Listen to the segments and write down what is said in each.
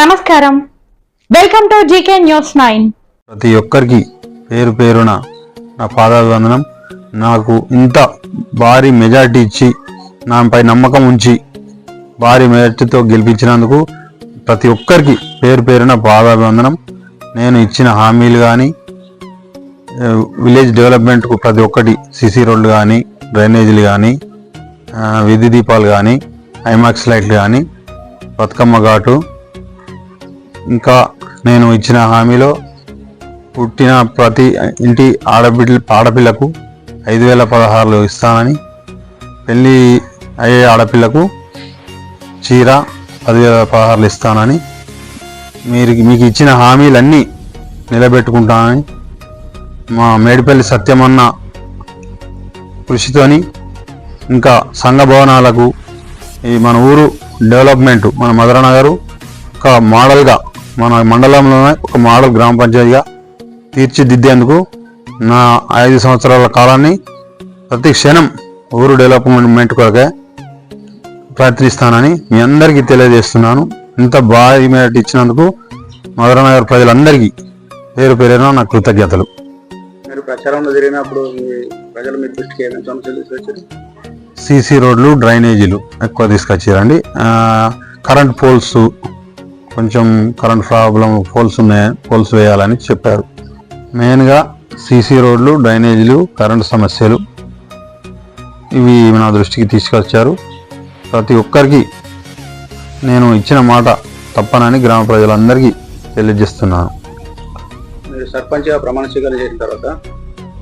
నమస్కారం. Welcome to GK news nine ప్రతి ఒక్కరికి పేరు పేరున నా పాదాభివందనం. నాకు ఇంత భారీ మెజార్టీ ఇచ్చి నాపై నమ్మకం ఉంచి భారీ మెజార్టీతో గెలిపించినందుకు ప్రతి ఒక్కరికి పేరు పేరున పాదాభివందనం. నేను ఇచ్చిన హామీలు కానీ విలేజ్ డెవలప్మెంట్కు ప్రతి ఒక్కటి సిసి రోడ్లు కానీ డ్రైనేజీలు కానీ విద్యుత్ దీపాలు కానీ ఐమాక్స్ లైట్లు కానీ బతుకమ్మ ఘాటు ఇంకా నేను ఇచ్చిన హామీలో పుట్టిన ప్రతి ఇంటి ఆడబిడ్డ ఆడపిల్లకు ఐదు వేల పదహారులు ఇస్తానని పెళ్ళి అయ్యే ఆడపిల్లకు చీర పదివేల పదహారులు ఇస్తానని మీరు మీకు ఇచ్చిన హామీలన్నీ నిలబెట్టుకుంటానని మా మేడిపల్లి సత్యమన్న కృషితోని ఇంకా సంఘ భవనాలకు ఈ మన ఊరు డెవలప్మెంట్ మన మధురనగరు ఒక మోడల్గా మన మండలంలోనే ఒక మోడల్ గ్రామ పంచాయతీగా తీర్చిదిద్దేందుకు నా ఐదు సంవత్సరాల కాలాన్ని ప్రతి క్షణం ఊరు డెవలప్మెంట్ కొరకే ప్రయత్నిస్తానని మీ అందరికీ తెలియజేస్తున్నాను. ఇంత భారీ మేరటి ఇచ్చినందుకు మధురనగర్ ప్రజలందరికీ పేరు పేరున నా కృతజ్ఞతలు. మీరు ప్రచారంలో జరిగినప్పుడు మీ ప్రజలు మీ దృష్టికి ఏమైనా సమస్యలు తీసుకొచ్చారు? సీసీ రోడ్లు డ్రైనేజీలు ఎక్కువ తీసుకొచ్చారండి. కరెంట్ పోల్స్ కొంచెం కరెంట్ ప్రాబ్లం పోల్స్ ఉన్నాయి పోల్స్ వేయాలని చెప్పారు. మెయిన్గా సీసీ రోడ్లు డ్రైనేజీలు కరెంట్ సమస్యలు ఇవి నా దృష్టికి తీసుకొచ్చారు. ప్రతి ఒక్కరికి నేను ఇచ్చిన మాట తప్పనని గ్రామ ప్రజలందరికీ తెలియజేస్తున్నాను. మీరు సర్పంచ్గా ప్రమాణ స్వీకారం చేసిన తర్వాత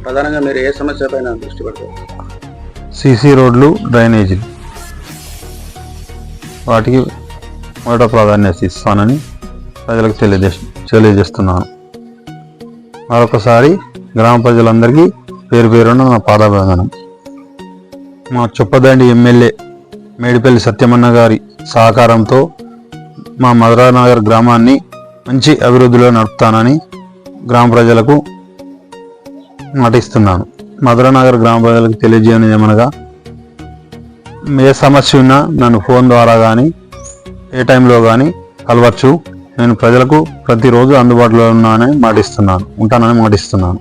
ప్రధానంగా మీరు ఏ సమస్య పైన దృష్టి పెడతారు? సీసీ రోడ్లు డ్రైనేజీలు వాటికి మొదట ప్రాధాన్యత ఇస్తానని ప్రజలకు తెలియజే తెలియజేస్తున్నాను. మరొకసారి గ్రామ ప్రజలందరికీ పేరు పేరున నా పాదాభివందనం. మా చొప్పదండి ఎమ్మెల్యే మేడిపల్లి సత్యమన్న గారి సహకారంతో మా మధురానగర్ గ్రామాన్ని మంచి అభివృద్ధిలో నడుపుతానని గ్రామ ప్రజలకు నటిస్తున్నాను. మధురానగర్ గ్రామ ప్రజలకు తెలియజేయని ఏమనగా ఏ సమస్య ఉన్నా నన్ను ఫోన్ ద్వారా కానీ ఏ టైంలో కానీ కలవచ్చు. నేను ప్రజలకు ప్రతిరోజు అందుబాటులో ఉన్నానని మాటిస్తున్నాను. ఉంటానని మాటిస్తున్నాను.